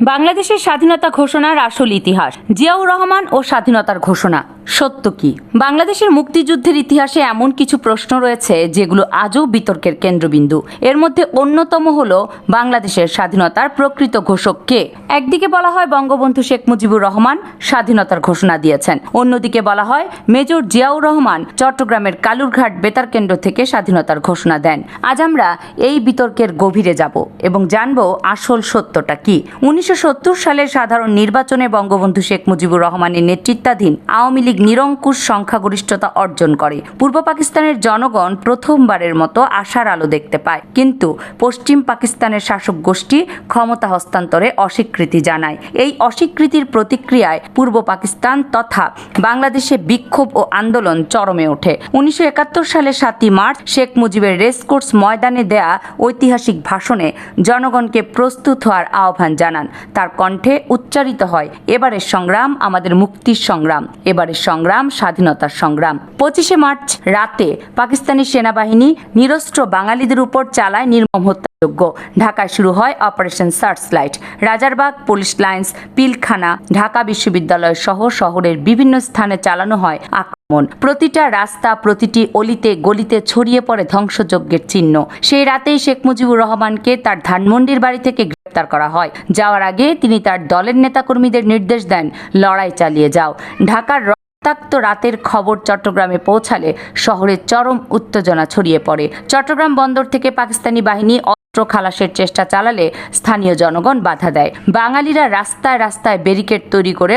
বাংলাদেশের স্বাধীনতা ঘোষণার আসল ইতিহাস জিয়াউর রহমান ও স্বাধীনতার ঘোষণা। সত্য কি? বাংলাদেশের মুক্তিযুদ্ধের ইতিহাসে এমন কিছু প্রশ্ন রয়েছে যেগুলো আজও বিতর্কের কেন্দ্রবিন্দু। এর মধ্যে অন্যতম হল বাংলাদেশের স্বাধীনতার প্রকৃত ঘোষক কে? একদিকে বলা হয় বঙ্গবন্ধু শেখ মুজিবুর রহমান স্বাধীনতার ঘোষণা দিয়েছেন। অন্যদিকে বলা হয় মেজর জিয়াউর রহমান চট্টগ্রামের কালুরঘাট বেতার কেন্দ্র থেকে স্বাধীনতার ঘোষণা দেন। আজ আমরা এই বিতর্কের গভীরে যাব এবং জানব আসল সত্যটা কি। উনিশশো সত্তর সালের সাধারণ নির্বাচনে বঙ্গবন্ধু শেখ মুজিবুর রহমানের নেতৃত্বাধীন আওয়ামী লীগ নিরঙ্কুশ সংখ্যাগরিষ্ঠতা অর্জন করে। পূর্ব পাকিস্তানের জনগণ প্রথমবারের মতো আশার আলো দেখতে পায়। কিন্তু পশ্চিম পাকিস্তানের শাসক গোষ্ঠী ক্ষমতা হস্তান্তরে অস্বীকৃতি জানায়। এই অস্বীকৃতির প্রতিক্রিয়ায় পূর্ব পাকিস্তান তথা বাংলাদেশে বিক্ষোভ ও আন্দোলন চরমে ওঠে। উনিশশো একাত্তর সালের সাতই মার্চ শেখ মুজিবের রেসকোর্স ময়দানে দেয়া ঐতিহাসিক ভাষণে জনগণকে প্রস্তুত হওয়ার আহ্বান জানান। তার কণ্ঠে উচ্চারিত হয়, এবারের সংগ্রাম আমাদের মুক্তির সংগ্রাম। এবারের সংগ্রাম, স্বাধীনতার সংগ্রাম। পঁচিশে মার্চ রাতে পাকিস্তানি সেনাবাহিনী নিরস্ত্র বাঙালিদের উপর চালায় নির্মম হত্যাযজ্ঞ। ঢাকায় শুরু হয় operation searchlight Rajarbagh police lines, Pilkhana, Dhaka বিশ্ববিদ্যালয় সহ শহরের বিভিন্ন স্থানে চালানো হয় আক্রমণ। প্রতিটা রাস্তা, প্রতিটি অলিতে গলিতে ছড়িয়ে পড়ে ধ্বংসযজ্ঞের চিহ্ন। সেই রাতেই শেখ মুজিবুর রহমানকে তার ধানমন্ডির বাড়ি থেকে গ্রেপ্তার করা হয়। যাওয়ার আগে তিনি তার দলের নেতাকর্মীদের নির্দেশ দেন, লড়াই চালিয়ে যাও। ঢাকার রক্তাক্ত রাতের খবর চট্টগ্রামে পৌঁছালে শহরে চরম উত্তেজনা ছড়িয়ে পড়ে। চট্টগ্রাম বন্দর থেকে পাকিস্তানি বাহিনী অস্ত্র খালাসের চেষ্টা চালালে স্থানীয় জনগণ বাধা দেয়। বাঙালিরা রাস্তায় রাস্তায় ব্যারিকেড তৈরি করে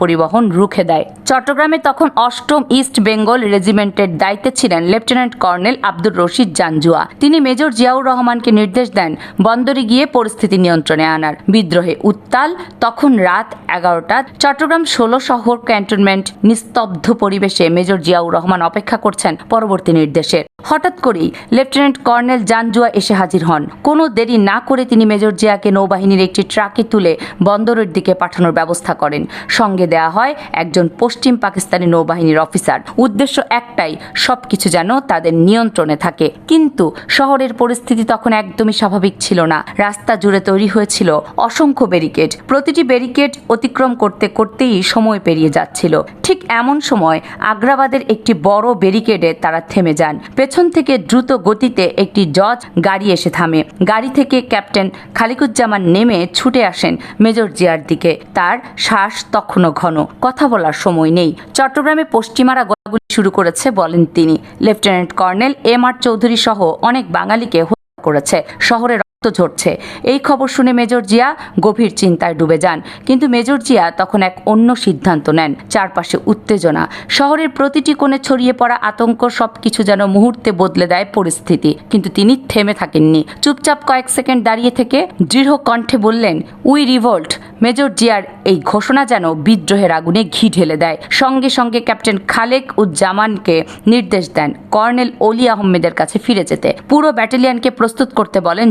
পরিবহন রুখে দেয়। চট্টগ্রামে তখন অষ্টম ইস্ট বেঙ্গল রেজিমেন্টের দায়িত্বে ছিলেন লেফটেন্যান্ট কর্নেল আব্দুর রশিদ জানজুয়া তিনি মেজর জিয়াউর রহমানকে নির্দেশ দেন বন্দরে গিয়ে পরিস্থিতি নিয়ন্ত্রণে আনার। বিদ্রোহে উত্তাল, তখন রাত এগারোটা। চট্টগ্রাম ষোলো শহর ক্যান্টনমেন্ট নিস্তব্ধ পরিবেশে মেজর জিয়াউর রহমান অপেক্ষা করছেন পরবর্তী নির্দেশের হঠাৎ করেই লেফটেন্যান্ট কর্নেল জানজুয়া এসে হাজির হন। কোনো দেরি না করে তিনি মেজর জিয়াকে নৌবাহিনীর একটি ট্রাকে তুলে বন্দরের দিকে পাঠানোর ব্যবস্থা করেন। সঙ্গে দেয়া হয় একজন পশ্চিম পাকিস্তানি নৌবাহিনীর অফিসার। উদ্দেশ্য একটাই, সবকিছু যেন তাদের নিয়ন্ত্রণে থাকে। কিন্তু শহরের পরিস্থিতি তখন একদমই স্বাভাবিক ছিল না। রাস্তা জুড়ে তৈরি হয়েছিল অসংখ্য ব্যারিকেড। প্রতিটি ব্যারিকেড অতিক্রম করতে করতেই সময় পেরিয়ে যাচ্ছিল। ঠিক এমন সময় আগ্রাবাদের একটি বড় ব্যারিকেডে তারা থেমে যান। পেছন থেকে দ্রুত গতিতে একটি জজ গাড়ি এসে থামে। গাড়ি থেকে ক্যাপ্টেন খালিকুজ্জামান নেমে ছুটে আসেন মেজর জিয়ার দিকে। তার শ্বাস তখনও ঘন। কথা বলার সময় নেই। চট্টগ্রামে পশ্চিমারা গোলাগুলি শুরু করেছে বলেন তিনি। Lieutenant colonel M R Chowdhury সহ অনেক বাঙালিকে হত্যা করেছে। শহরে রক্ত ঝরছে। এই খবর শুনে মেজর জিয়া গভীর চিন্তায় ডুবে যান। কিন্তু মেজর জিয়া তখন এক অন্য সিদ্ধান্ত নেন, চারপাশে উত্তেজনা। শহরের প্রতিটি কোণে ছড়িয়ে পড়া আতঙ্ক সবকিছু যেন মুহূর্তে বদলে দেয় পরিস্থিতি। কিন্তু তিনি থেমে থাকেননি। চুপচাপ কয়েক সেকেন্ড দাঁড়িয়ে থেকে দৃঢ় কণ্ঠে বললেন, উই রিভোল্ট। মেজর জিয়ার এই ঘোষণা যেন বিদ্রোহের আগুনে ঘি ঢেলে দেয়। সঙ্গে সঙ্গে ক্যাপ্টেন খালেক উজ্জামানকে নির্দেশ দেন কর্নেল অলি আহমেদের কাছে ফিরে যেতে। পুরো ব্যাটালিয়নকে প্রস্তুত করতে বলেন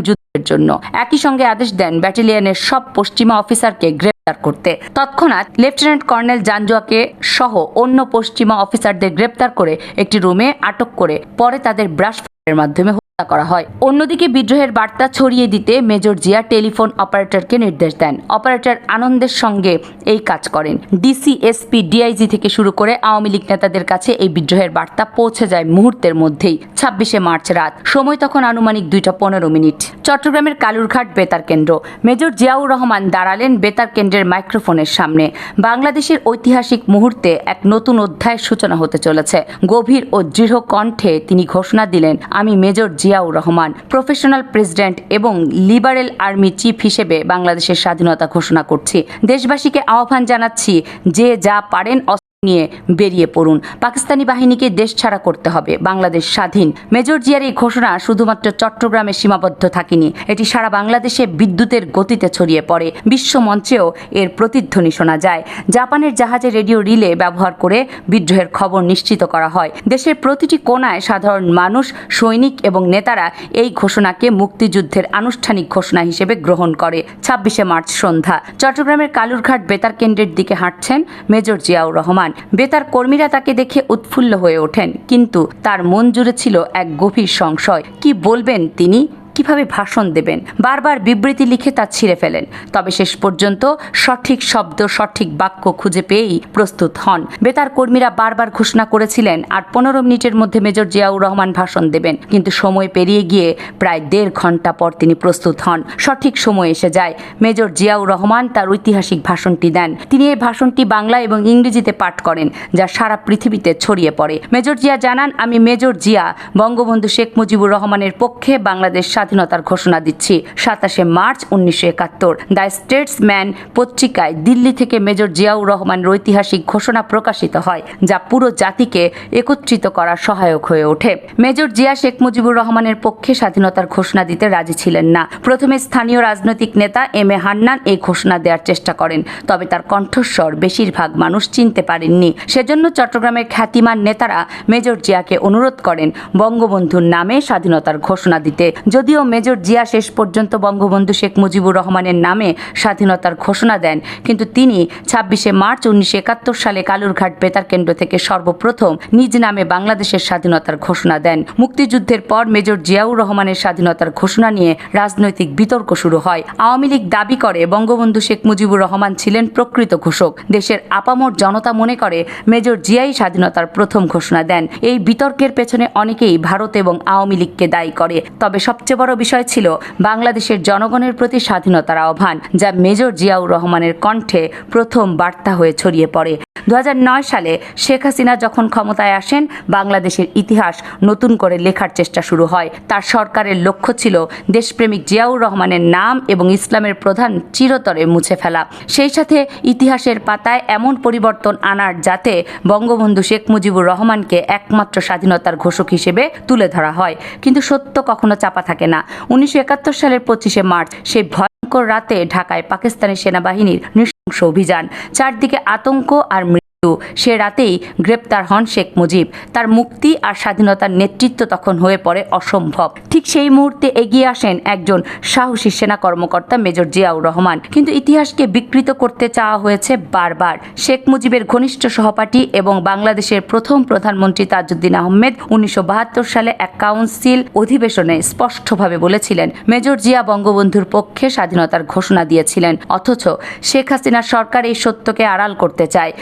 জন্য। একই সঙ্গে আদেশ দেন ব্যাটালিয়নের সব পশ্চিমা অফিসারকে গ্রেপ্তার করতে। তৎক্ষণাৎ লেফটেন্যান্ট কর্নেল জানজুয়াকে সহ অন্য পশ্চিমা অফিসারদের গ্রেপ্তার করে একটি রুমে আটক করে, পরে তাদের ব্রাশ ফায়ারের মাধ্যমে করা হয়। অন্যদিকে বিদ্রোহের বার্তা ছড়িয়ে দিতে মেজর জিয়া টেলিফোন অপারেটরকে নির্দেশ দেন। অপারেটর আনন্দের সঙ্গে এই কাজ করেন। ডিসি এসপি ডিআইজি থেকে শুরু করে আওয়ামী লীগ নেতাদের কাছে এই বিদ্রোহের বার্তা পৌঁছে যায় মুহূর্তের মধ্যেই, ছাব্বিশে মার্চ রাত। সময় তখন আনুমানিক দুইটা পনেরো মিনিট। চট্টগ্রামের কালুরঘাট বেতার কেন্দ্র। মেজর জিয়াউর রহমান দাঁড়ালেন বেতার কেন্দ্রের মাইক্রোফোনের সামনে। বাংলাদেশের ঐতিহাসিক মুহূর্তে এক নতুন অধ্যায়ের সূচনা হতে চলেছে। গভীর ও দৃঢ় কণ্ঠে তিনি ঘোষণা দিলেন, আমি major Ziaur Rahman, professional president এবং লিবারেল আর্মি চিফ হিসেবে বাংলাদেশের স্বাধীনতা ঘোষণা করছি। দেশবাসীকে আহ্বান জানাচ্ছি যে যা পারেন নিয়ে বেরিয়ে পড়ুন। পাকিস্তানি বাহিনীকে দেশ ছাড়া করতে হবে। বাংলাদেশ স্বাধীন। মেজর জিয়ার এই ঘোষণা শুধুমাত্র চট্টগ্রামে সীমাবদ্ধ থাকেনি। এটি সারা বাংলাদেশে বিদ্যুতের গতিতে ছড়িয়ে পড়ে। বিশ্ব মঞ্চেও এর প্রতিধ্বনি শোনা যায়। জাপানের জাহাজে রেডিও রিলে ব্যবহার করে বিদ্রোহের খবর নিশ্চিত করা হয়। দেশের প্রতিটি কোনায় সাধারণ মানুষ, সৈনিক এবং নেতারা এই ঘোষণাকে মুক্তিযুদ্ধের আনুষ্ঠানিক ঘোষণা হিসেবে গ্রহণ করে। ছাব্বিশে মার্চ সন্ধ্যা। চট্টগ্রামের কালুরঘাট বেতার কেন্দ্রের দিকে হাঁটছেন মেজর জিয়াউর রহমান। বেতার কর্মীরা তাকে দেখে উৎফুল্ল হয়ে ওঠেন। কিন্তু তার মন জুড়ে ছিল এক গভীর সংশয়। কি বলবেন তিনি? কীভাবে ভাষণ দেবেন, বারবার বিবৃতি লিখে তা ছিঁড়ে ফেলেন। তবে শেষ পর্যন্ত সঠিক শব্দ, সঠিক বাক্য খুঁজে পেয়েই প্রস্তুত হন। বেতার কর্মীরা বারবার ঘোষণা করেছিলেন, আর পনেরো মিনিটের মধ্যে মেজর জিয়াউর রহমান ভাষণ দেবেন। কিন্তু সময় পেরিয়ে গিয়ে প্রায় দেড় ঘণ্টা পর তিনি প্রস্তুত হন। সঠিক সময় এসে যায়। মেজর জিয়াউর রহমান তার ঐতিহাসিক ভাষণটি দেন। তিনি এই ভাষণটি বাংলা এবং ইংরেজিতে পাঠ করেন, যা সারা পৃথিবীতে ছড়িয়ে পড়ে। মেজর জিয়া জানান, আমি মেজর জিয়া, বঙ্গবন্ধু শেখ মুজিবুর রহমানের পক্ষে বাংলাদেশ স্বাধীনতার ঘোষণা দিচ্ছি। সাতাশে মার্চ উনিশশো একাত্তর। দ্য স্টেটসম্যান পত্রিকায় দিল্লি থেকে মেজর জিয়াউর রহমানের ঐতিহাসিক ঘোষণা প্রকাশিত হয়, যা পুরো জাতিকে একত্রিত করার সহায়ক হয়ে ওঠে। মেজর জিয়া শেখ মুজিবুর রহমানের পক্ষে স্বাধীনতার ঘোষণা দিতে রাজি ছিলেন না। প্রথমে স্থানীয় রাজনৈতিক নেতা এম এ হান্নান এই ঘোষণা দেওয়ার চেষ্টা করেন, তবে তার কণ্ঠস্বর বেশিরভাগ মানুষ চিনতে পারেননি। সেজন্য চট্টগ্রামের খ্যাতিমান নেতারা মেজর জিয়াকে অনুরোধ করেন, বঙ্গবন্ধুর নামে স্বাধীনতার ঘোষণা দিতে। যদিও মেজর জিয়া শেষ পর্যন্ত বঙ্গবন্ধু শেখ মুজিবুর রহমানের নামে স্বাধীনতার ঘোষণা দেন, কিন্তু তিনি ছাব্বিশে মার্চ উনিশশো একাত্তর সালে কালুরঘাট বেতার কেন্দ্র থেকে সর্বপ্রথম নিজ নামে বাংলাদেশের স্বাধীনতার ঘোষণা দেন। মুক্তিযুদ্ধের পর মেজর জিয়াউর রহমানের স্বাধীনতার ঘোষণা নিয়ে রাজনৈতিক বিতর্ক শুরু হয়। আওয়ামী লীগ দাবি করে বঙ্গবন্ধু শেখ মুজিবুর রহমান ছিলেন প্রকৃত ঘোষক। দেশের আপামর জনতা মনে করে মেজর জিয়াই স্বাধীনতার প্রথম ঘোষণা দেন। এই বিতর্কের পেছনে অনেকেই ভারত এবং আওয়ামী লীগকে দায়ী করে। তবে সবচেয়ে বড় বিষয় ছিল বাংলাদেশের জনগণের প্রতি স্বাধীনতার আহ্বান, যা মেজর জিয়াউর রহমানের কণ্ঠে প্রথম বার্তা হয়ে ছড়িয়ে পড়ে। দু হাজার নয় সালে শেখ হাসিনা যখন ক্ষমতায় আসেন, বাংলাদেশের ইতিহাস নতুন করে লেখার চেষ্টা শুরু হয়। তার সরকারের লক্ষ্য ছিল দেশপ্রেমিক জিয়াউর রহমানের নাম এবং ইসলামের প্রধান চিরতরে মুছে ফেলা। সেই সাথে ইতিহাসের পাতায় এমন পরিবর্তন আনার যাতে বঙ্গবন্ধু শেখ মুজিবুর রহমানকে একমাত্র স্বাধীনতার ঘোষক হিসেবে তুলে ধরা হয়। কিন্তু সত্য কখনো চাপা থাকে না। উনিশশো একাত্তর সালের পঁচিশে মার্চ, সেই ভয়ঙ্কর রাতে ঢাকায় পাকিস্তানি সেনাবাহিনীর নৃশংস অভিযান। চারদিকে আতঙ্ক আর মৃত্যু সে রাতেই গ্রেপ্তার হন শেখ মুজিব। তার মুক্তি আর স্বাধীনতার নেতৃত্ব তখন হয়ে পড়ে অসম্ভব। ঠিক সেই মুহূর্তে এগিয়ে আসেন একজন সাহসী সেনা কর্মকর্তা মেজর জিয়াউর রহমান। কিন্তু ইতিহাসকে বিকৃত করতে চাওয়া হয়েছে বারবার। শেখ মুজিবের ঘনিষ্ঠ সহপাঠী এবং বাংলাদেশের প্রথম প্রধানমন্ত্রী তাজউদ্দিন আহমেদ উনিশশো বাহাত্তর সালে এক কাউন্সিল অধিবেশনে স্পষ্টভাবে বলেছিলেন, মেজর জিয়া বঙ্গবন্ধুর পক্ষে স্বাধীনতার ঘোষণা দিয়েছিলেন। অথচ শেখ হাসিনা সরকার এই সত্যকে আড়াল করতে চায়।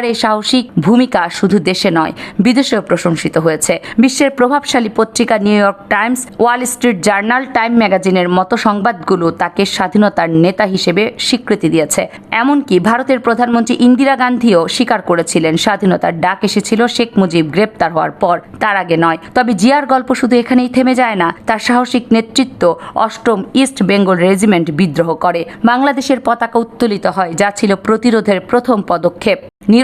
জিয়ার এই সাহসিক ভূমিকা শুধু দেশে নয়, বিদেশেও প্রশংসিত হয়েছে। বিশ্বের প্রভাবশালী পত্রিকা New York Times, Wall Street Journal, Time ম্যাগাজিনের মতো সংবাদগুলো তাকে স্বাধীনতার নেতা হিসেবে স্বীকৃতি দিয়েছে। এমনকি ভারতের প্রধানমন্ত্রী ইন্দিরা গান্ধীও স্বীকার করেছিলেন, স্বাধীনতার ডাক এসেছিল শেখ মুজিব গ্রেপ্তার হওয়ার পর। তার আগে নয়। তবে জিয়ার গল্প শুধু এখানেই থেমে যায় না, তার সাহসিক নেতৃত্ব অষ্টম ইস্ট বেঙ্গল রেজিমেন্ট বিদ্রোহ করে। বাংলাদেশের পতাকা উত্তোলিত হয়, যা ছিল প্রতিরোধের প্রথম পদক্ষেপ।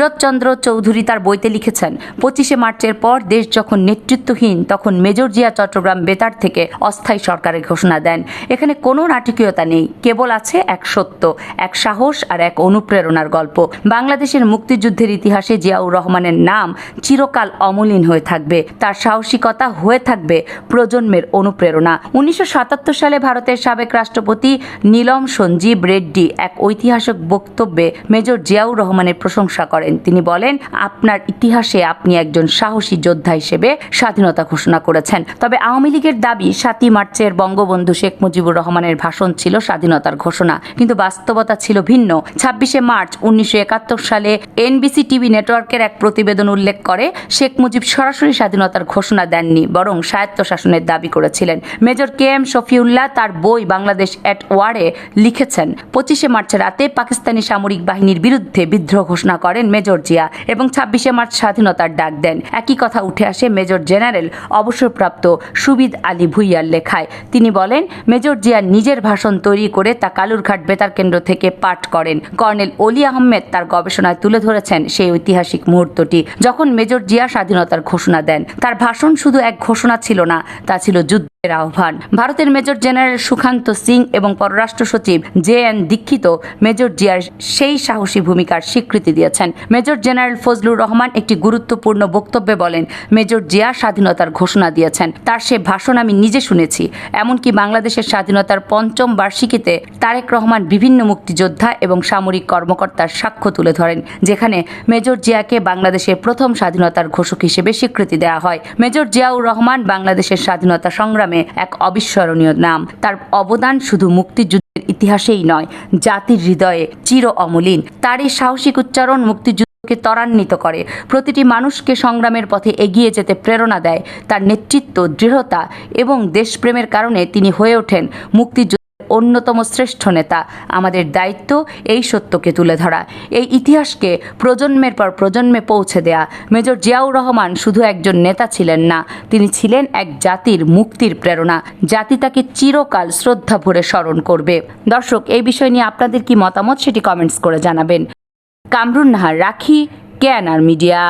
নীরজচন্দ্র চৌধুরী তার বইতে লিখেছেন, পঁচিশে মার্চের পর দেশ যখন নেতৃত্বহীন, তখন মেজর জিয়া চট্টগ্রাম বেতার থেকে অস্থায়ী সরকারের ঘোষণা দেন। এখানে কোনো নাটকীয়তা নেই, কেবল আছে এক সত্য, এক সাহস আর এক অনুপ্রেরণার গল্প। বাংলাদেশের মুক্তিযুদ্ধের ইতিহাসে জিয়াউর রহমানের নাম চিরকাল অমলিন হয়ে থাকবে, তার সাহসিকতা হয়ে থাকবে প্রজন্মের অনুপ্রেরণা। উনিশশো সাতাত্তর সালে ভারতের সাবেক রাষ্ট্রপতি নীলম সঞ্জীব রেড্ডি এক ঐতিহাসিক বক্তব্যে মেজর জিয়াউর রহমানের প্রশংসা করেন। তিনি বলেন, আপনার ইতিহাসে আপনি একজন সাহসী যোদ্ধা হিসেবে স্বাধীনতা ঘোষণা করেছেন। তবে আওয়ামী লীগের দাবি, সাতই মার্চের বঙ্গবন্ধু শেখ মুজিবুর রহমানের ভাষণ ছিল স্বাধীনতার ঘোষণা। কিন্তু বাস্তবতা ছিল ভিন্ন। ছাব্বিশে মার্চ উনিশশো একাত্তর সালে এনবিসি টিভি নেটওয়ার্কের এক প্রতিবেদন উল্লেখ করে, শেখ মুজিব সরাসরি স্বাধীনতার ঘোষণা দেননি, বরং স্বায়ত্তশাসনের দাবি করেছিলেন। মেজর কে এম শফিউল্লাহ তার বই বাংলাদেশ অ্যাট ওয়ারে লিখেছেন। পঁচিশে মার্চ রাতে পাকিস্তানি সামরিক বাহিনীর বিরুদ্ধে বিদ্রোহ ঘোষণা করেন মেজর জিয়া এবং ছাব্বিশে মার্চ স্বাধীনতার ডাক দেন। একই কথা উঠে আসে মেজর জেনারেল অবসরপ্রাপ্ত সুবিদ আলী ভুইয়ার লেখায়। তিনি বলেন, মেজর জিয়া নিজের ভাষণ তৈরি করে তা কালুরঘাট বেতার কেন্দ্র থেকে পাঠ করেন। কর্নেল অলি আহমেদ তার গবেষণায় তুলে ধরেছেন সেই ঐতিহাসিক মুহূর্তটি, যখন মেজর জিয়া স্বাধীনতার ঘোষণা দেন। তার ভাষণ শুধু এক ঘোষণা ছিল না, তা ছিল যুদ্ধ আহ্বান। ভারতের মেজর জেনারেল সুকান্ত সিং এবং পররাষ্ট্র সচিব জে এন দীক্ষিত মেজর জিয়ার সেই সাহসী ভূমিকার স্বীকৃতি দিয়েছেন। মেজর জেনারেল ফজলুর রহমান একটি গুরুত্বপূর্ণ বক্তব্যে বলেন, মেজর জিয়া স্বাধীনতার ঘোষণা দিয়েছেন, তার সে ভাষণ আমি নিজে শুনেছি। এমনকি বাংলাদেশের স্বাধীনতার পঞ্চম বার্ষিকীতে তারেক রহমান বিভিন্ন মুক্তিযোদ্ধা এবং সামরিক কর্মকর্তার সাক্ষ্য তুলে ধরেন, যেখানে মেজর জিয়াকে বাংলাদেশের প্রথম স্বাধীনতার ঘোষক হিসেবে স্বীকৃতি দেওয়া হয়। মেজর জিয়াউর রহমান বাংলাদেশের স্বাধীনতা সংগ্রামে এক অবিস্মরণীয় নাম। তার অবদান শুধু মুক্তিযুদ্ধের ইতিহাসেই নয়, জাতির হৃদয়ে চির অমলিন। তার এই সাহসিক উচ্চারণ মুক্তিযুদ্ধকে ত্বরান্বিত করে। প্রতিটি মানুষকে সংগ্রামের পথে এগিয়ে যেতে প্রেরণা দেয়। তার নেতৃত্ব, দৃঢ়তা এবং দেশপ্রেমের কারণে তিনি হয়ে ওঠেন মুক্তিযুদ্ধ অন্যতম শ্রেষ্ঠ নেতা। আমাদের দায়িত্ব এই সত্যকে তুলে ধরা, এই ইতিহাসকে প্রজন্মের পর প্রজন্মে পৌঁছে দেয়া। মেজর জিয়াউর রহমান শুধু একজন নেতা ছিলেন না, তিনি ছিলেন এক জাতির মুক্তির প্রেরণা। জাতি তাকে চিরকাল শ্রদ্ধা ভরে স্মরণ করবে। দর্শক, এই বিষয় নিয়ে আপনাদের কি মতামত সেটি কমেন্টস করে জানাবেন। কামরুন নাহার রাখি কেয়ানার মিডিয়া।